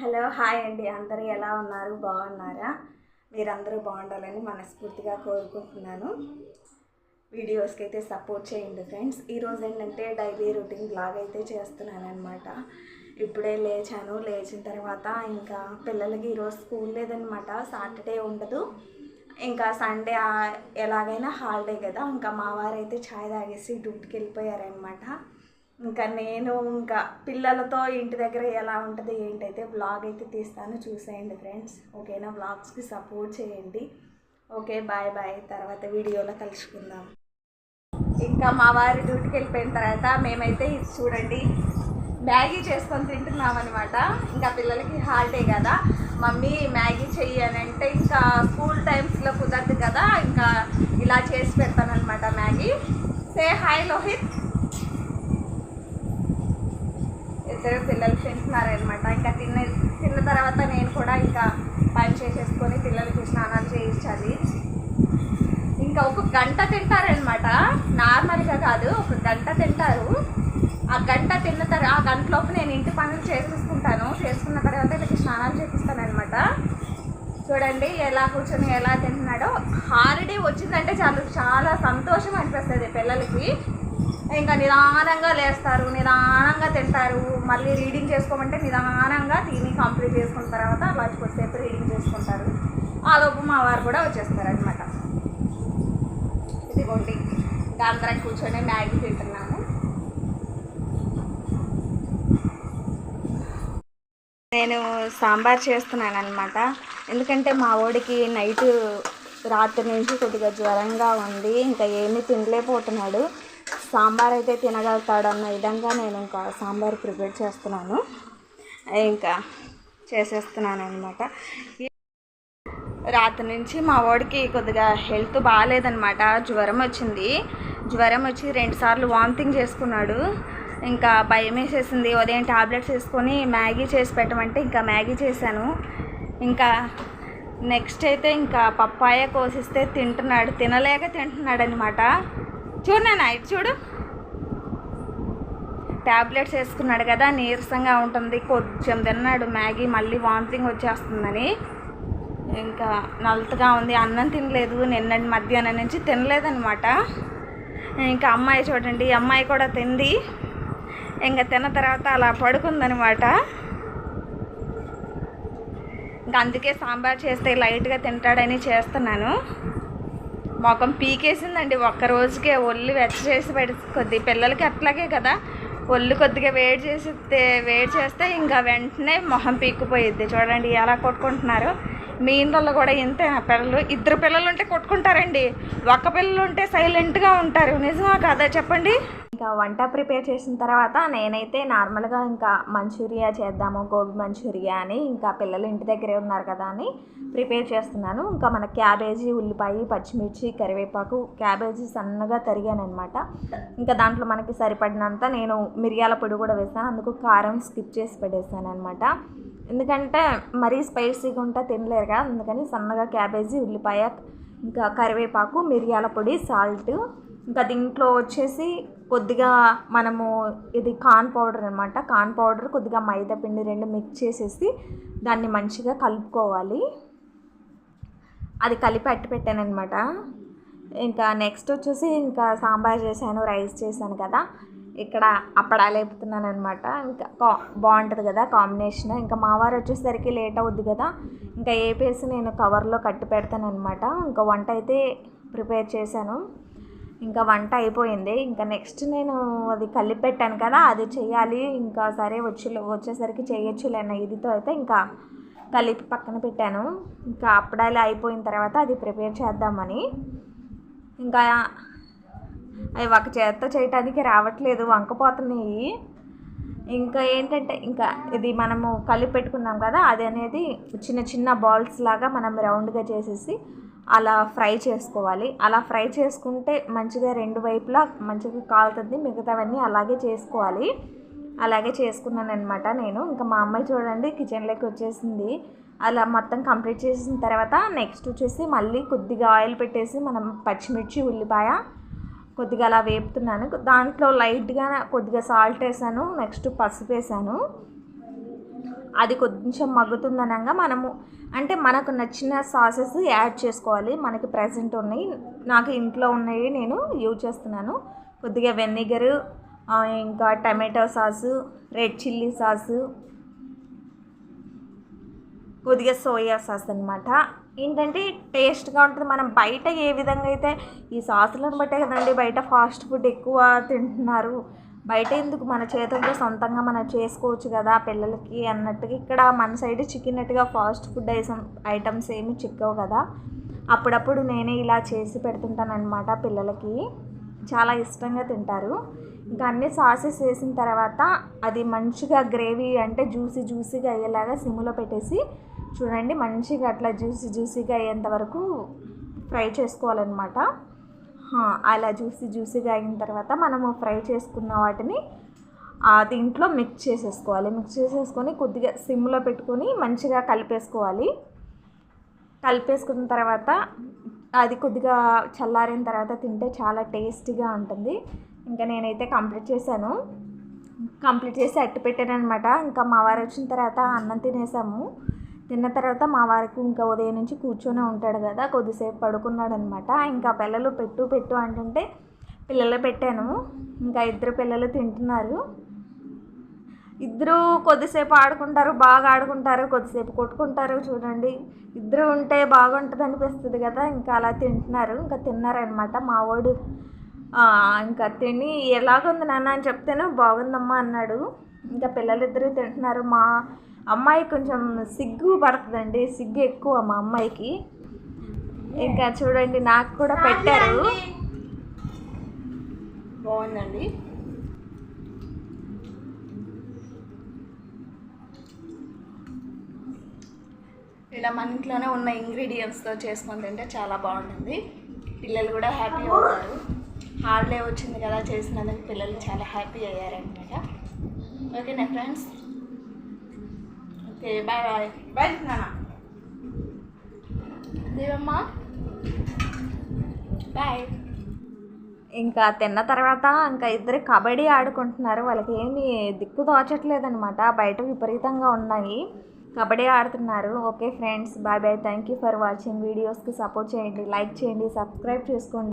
Hello hi అండి. అందరూ ఎలా ఉన్నారు? బాగున్నారా? మీరందరూ బాగుండాలని మనస్ఫూర్తిగా కోరుకుంటున్నాను. వీడియోస్కి అయితే సపోర్ట్ చేయండి ఫ్రెండ్స్. ఈరోజు ఏంటంటే డైలీ రొటీన్ బ్లాగ్ అయితే చేస్తున్నాను అనమాట ఇప్పుడే లేచాను. లేచిన తర్వాత ఇంకా పిల్లలకి ఈరోజు స్కూల్ లేదనమాట సాటర్డే ఉండదు. ఇంకా సండే ఎలాగైనా హాలిడే కదా. ఇంకా మా వారైతే ఛాయ్ తాగేసి డ్యూటీకి వెళ్ళిపోయారనమాట ఇంకా నేను ఇంకా పిల్లలతో ఇంటి దగ్గర ఎలా ఉంటుంది ఏంటైతే బ్లాగ్ అయితే తీస్తాను చూసేయండి ఫ్రెండ్స్ ఓకేనా? బ్లాగ్స్కి సపోర్ట్ చేయండి. ఓకే బాయ్ బాయ్ తర్వాత వీడియోలో కలుసుకుందాం. ఇంకా మా వారి డ్యూటీకి వెళ్ళిపోయిన తర్వాత మేమైతే ఇది చూడండి మ్యాగీ చేసుకొని తింటున్నాం అనమాట ఇంకా పిల్లలకి హాలిడే కదా. మమ్మీ మ్యాగీ చెయ్యి అని అంటే ఇంకా స్కూల్ టైమ్స్లో కుదరదు కదా. ఇంకా ఇలా చేసి పెడతానమాట మ్యాగీ. సే హాయ్ లోహిత్ ఇద్దరు పిల్లలు క్షమిస్తున్నారనమాట ఇంకా తిన్న తిన్న తర్వాత నేను కూడా ఇంకా పని చేసేసుకొని పిల్లలకి స్నానాలు చేయించాలి. ఇంకా ఒక గంట తింటారనమాట నార్మల్గా కాదు ఒక గంట తింటారు. ఆ గంట తిన్న తర్వాత ఆ గంటలోపు నేను ఇంటి పనులు చేసేసుకుంటాను. చేసుకున్న తర్వాత వీళ్ళకి స్నానాలు చేపిస్తానమాట చూడండి ఎలా కూర్చొని ఎలా తింటున్నాడో. హాలిడే వచ్చిందంటే చాలు చాలా సంతోషం అనిపిస్తుంది పిల్లలకి. ఇంకా నిదానంగా లేస్తారు నిదానంగా తింటారు. మళ్ళీ రీడింగ్ చేసుకోమంటే నిదానంగా టీవీ కంప్లీట్ చేసుకున్న తర్వాత అలాంటి కొద్దిసేపు రీడింగ్ చేసుకుంటారు. ఆ లోపు మా వారు కూడా వచ్చేస్తారనమాట ఇదిగోండి అందరం కూర్చొని మ్యాగీ తింటున్నాము. నేను సాంబార్ చేస్తున్నాను అనమాట ఎందుకంటే మా వాడికి నైట్ రాత్రి నుంచి కొద్దిగా జ్వరంగా ఉంది. ఇంకా ఏమీ తినలేకపోతున్నాడు. సాంబార్ అయితే తినగలుగుతాడన్న విధంగా నేను ఇంకా సాంబార్ ప్రిపేర్ చేస్తున్నాను. ఇంకా చేసేస్తున్నాను అనమాట రాత్రి నుంచి మా వాడికి కొద్దిగా హెల్త్ బాగాలేదనమాట జ్వరం వచ్చింది. జ్వరం వచ్చి రెండుసార్లు వామిటింగ్ చేసుకున్నాడు. ఇంకా భయం వేసేసింది. ఉదయం టాబ్లెట్స్ వేసుకొని మ్యాగీ చేసి పెట్టమంటే ఇంకా మ్యాగీ చేశాను. ఇంకా నెక్స్ట్ అయితే ఇంకా పప్పాయ కోసిస్తే తింటున్నాడు. తినలేక తింటున్నాడు అనమాట చూడు నాన్న ఇటు చూడు. ట్యాబ్లెట్స్ వేసుకున్నాడు కదా నీరసంగా ఉంటుంది కొంచెం తిన్నాడు మ్యాగీ మళ్ళీ వామిటింగ్ వచ్చేస్తుందని. ఇంకా నలతగా ఉంది అన్నం తినలేదు నిన్న మధ్యాహ్నం నుంచి తినలేదనమాట ఇంకా అమ్మాయి చూడండి అమ్మాయి కూడా తింది. ఇంకా తిన్న తర్వాత అలా పడుకుందనమాట ఇంకా అందుకే సాంబార్ చేస్తే లైట్గా తింటాడని చేస్తున్నాను. మొఖం పీకేసిందండి. ఒక్క రోజుకే ఒళ్ళు వెచ్చ చేసి పెడి కొద్ది పిల్లలకి అట్లాగే కదా. ఒళ్ళు కొద్దిగా వేడి చేసి వేడి చేస్తే ఇంకా వెంటనే మొహం పీక్కుపోయిద్ది. చూడండి ఎలా కొట్టుకుంటున్నారు. మీ ఇంట్లో కూడా ఇంతే పిల్లలు. ఇద్దరు పిల్లలు ఉంటే కొట్టుకుంటారండి. ఒక్క పిల్లలు ఉంటే సైలెంట్గా ఉంటారు. నిజమా కదా చెప్పండి? ఇంకా వంట ప్రిపేర్ చేసిన తర్వాత నేనైతే నార్మల్గా ఇంకా మంచూరియా చేద్దాము గోబీ మంచూరియా అని ఇంకా పిల్లలు ఇంటి దగ్గరే ఉన్నారు కదా అని ప్రిపేర్ చేస్తున్నాను. ఇంకా మన క్యాబేజీ ఉల్లిపాయ పచ్చిమిర్చి కరివేపాకు క్యాబేజీ సన్నగా తరిగాను అనమాట ఇంకా దాంట్లో మనకి సరిపడినంత నేను మిరియాల పొడి కూడా వేసాను. అందుకు కారం స్కిప్ చేసి పెట్టేసాను అనమాట ఎందుకంటే మరీ స్పైసీగా ఉంటే తినలేరు కదా అందుకని సన్నగా క్యాబేజీ ఉల్లిపాయ ఇంకా కరివేపాకు మిరియాల పొడి సాల్ట్ ఇంకా దీంట్లో వచ్చేసి కొద్దిగా మనము ఇది కార్న్ పౌడర్ అనమాట కార్న్ పౌడర్ కొద్దిగా మైదా పిండి రెండు మిక్స్ చేసేసి దాన్ని మంచిగా కలుపుకోవాలి. అది కలిపి అట్టి పెట్టాను అనమాట ఇంకా నెక్స్ట్ వచ్చేసి ఇంకా సాంబార్ చేశాను రైస్ చేశాను కదా. ఇక్కడ అప్పడాలు వేపుతున్నాను అనమాట ఇంకా కా బాగుంటుంది కదా కాంబినేషన్. ఇంకా మా వారు వచ్చేసరికి లేట్ అవుద్ది కదా. ఇంకా వేపేసి నేను కవర్లో కట్టి పెడతాను అనమాట ఇంకా వంట అయితే ప్రిపేర్ చేశాను. ఇంకా వంట అయిపోయింది. ఇంకా నెక్స్ట్ నేను అది కలిపి పెట్టాను కదా అది చేయాలి. ఇంకా సరే వచ్చి వచ్చేసరికి చేయొచ్చులే ఇదితో అయితే ఇంకా కలిపి పక్కన పెట్టాను. ఇంకా అప్పడాలు అయిపోయిన తర్వాత అది ప్రిపేర్ చేద్దామని. ఇంకా అవి ఒక చేత్తో చేయటానికి రావట్లేదు వంకపోతున్నాయి. ఇంకా ఏంటంటే ఇంకా ఇది మనము కలిపి పెట్టుకున్నాం కదా అది అనేది చిన్న చిన్న బాల్స్ లాగా మనం రౌండ్గా చేసేసి అలా ఫ్రై చేసుకోవాలి. అలా ఫ్రై చేసుకుంటే మంచిగా రెండు వైపులా మంచిగా కాలుతుంది మిగతావన్నీ అలాగే చేసుకోవాలి. అలాగే చేసుకున్నాను అనమాట నేను. ఇంకా మా అమ్మాయి చూడండి కిచెన్లోకి వచ్చేసింది. అలా మొత్తం కంప్లీట్ చేసిన తర్వాత నెక్స్ట్ వచ్చేసి మళ్ళీ కొద్దిగా ఆయిల్ పెట్టేసి మనం పచ్చిమిర్చి ఉల్లిపాయ కొద్దిగా అలా వేపుతున్నాను. దాంట్లో లైట్గా కొద్దిగా సాల్ట్ వేసాను నెక్స్ట్ పసుపు వేసాను. అది కొంచెం మగ్గుతుందనగా మనము అంటే మనకు నచ్చిన సాసెస్ యాడ్ చేసుకోవాలి. మనకి ప్రజెంట్ ఉన్నాయి. నాకు ఇంట్లో ఉన్నాయి నేను యూజ్ చేస్తున్నాను. కొద్దిగా వెనిగర్ ఇంకా tomato sauce red chilli sauce కొద్దిగా సోయా సాస్ అనమాట ఏంటంటే టేస్ట్గా ఉంటుంది. మనం బయట ఏ విధంగా అయితే ఈ సాసులను బట్టే కదండి బయట ఫాస్ట్ ఫుడ్ ఎక్కువ తింటున్నారు. బయట ఎందుకు మన చేతులతో సొంతంగా మనం చేసుకోవచ్చు కదా పిల్లలకి అన్నట్టుగా ఇక్కడ మన సైడ్ చిక్కినట్టుగా ఫాస్ట్ ఫుడ్ ఐసం ఐటమ్స్ ఏమి చిక్కవు కదా. అప్పుడప్పుడు నేనే ఇలా చేసి పెడుతుంటానమాట పిల్లలకి. చాలా ఇష్టంగా తింటారు. ఇంకా అన్ని సాసెస్ వేసిన తర్వాత అది మంచిగా గ్రేవీ అంటే జ్యూసీ జ్యూసీగా అయ్యేలాగా సిమ్లో పెట్టేసి చూడండి మంచిగా అట్లా జ్యూసీ జ్యూసీగా అయ్యేంత వరకు ఫ్రై చేసుకోవాలన్నమాట. అలా జ్యూసీ జ్యూసీగా అయిన తర్వాత మనము ఫ్రై చేసుకున్న వాటిని దీంట్లో మిక్స్ చేసేసుకోవాలి. మిక్స్ చేసేసుకొని కొద్దిగా సిమ్లో పెట్టుకొని మంచిగా కలిపేసుకోవాలి. కలిపేసుకున్న తర్వాత అది కొద్దిగా చల్లారిన తర్వాత తింటే చాలా టేస్టీగా ఉంటుంది. ఇంకా నేనైతే కంప్లీట్ చేశాను. కంప్లీట్ చేసి అట్టు పెట్టాను అనమాట ఇంకా మా వారు వచ్చిన తర్వాత అన్నం తినేసాము. తిన్న తర్వాత మా వారికి ఇంకా ఉదయం నుంచి కూర్చొని ఉంటాడు కదా కొద్దిసేపు పడుకున్నాడు అనమాట ఇంకా పిల్లలు పెట్టు పెట్టు అంటుంటే పిల్లలు పెట్టాను. ఇంకా ఇద్దరు పిల్లలు తింటున్నారు. ఇద్దరు కొద్దిసేపు ఆడుకుంటారు బాగా ఆడుకుంటారు కొద్దిసేపు కొట్టుకుంటారు చూడండి. ఇద్దరు ఉంటే బాగుంటుంది అనిపిస్తుంది కదా ఇంకా అలా తింటున్నారు. ఇంకా తిన్నారనమాట మా వాడు. ఇంకా తిని ఎలాగుంది నాన్న అని చెప్తేనే బాగుందమ్మా అన్నాడు. ఇంకా పిల్లలిద్దరూ తింటున్నారు. మా అమ్మాయి కొంచెం సిగ్గు పడుతుందండి సిగ్గు ఎక్కువ మా అమ్మాయికి. ఇంకా చూడండి నాకు కూడా పెట్టారు. బాగుందండి. ఇలా మన ఇంట్లోనే ఉన్న ఇంగ్రీడియంట్స్తో చేసుకొని తింటే చాలా బాగుంటుంది. పిల్లలు కూడా హ్యాపీ అవుతారు. హాలిడే వచ్చింది కదా చేసినందుకు పిల్లలు చాలా హ్యాపీ అయ్యారనమాట ఓకేనా friends okay bye bye bye నాన్న దేవమ్మ బాయ్ ఇంకా తిన్న తర్వాత ఇంకా ఇద్దరు కబడ్డీ ఆడుకుంటున్నారు. వాళ్ళకి ఏమి దిక్కు తోచట్లేదు అనమాట బయట విపరీతంగా ఉన్నాయి. కబడ్డీ ఆడుతున్నారు. Okay friends bye bye thank you for watching వీడియోస్కి సపోర్ట్ చేయండి. లైక్ చేయండి. సబ్స్క్రైబ్ చేసుకోండి.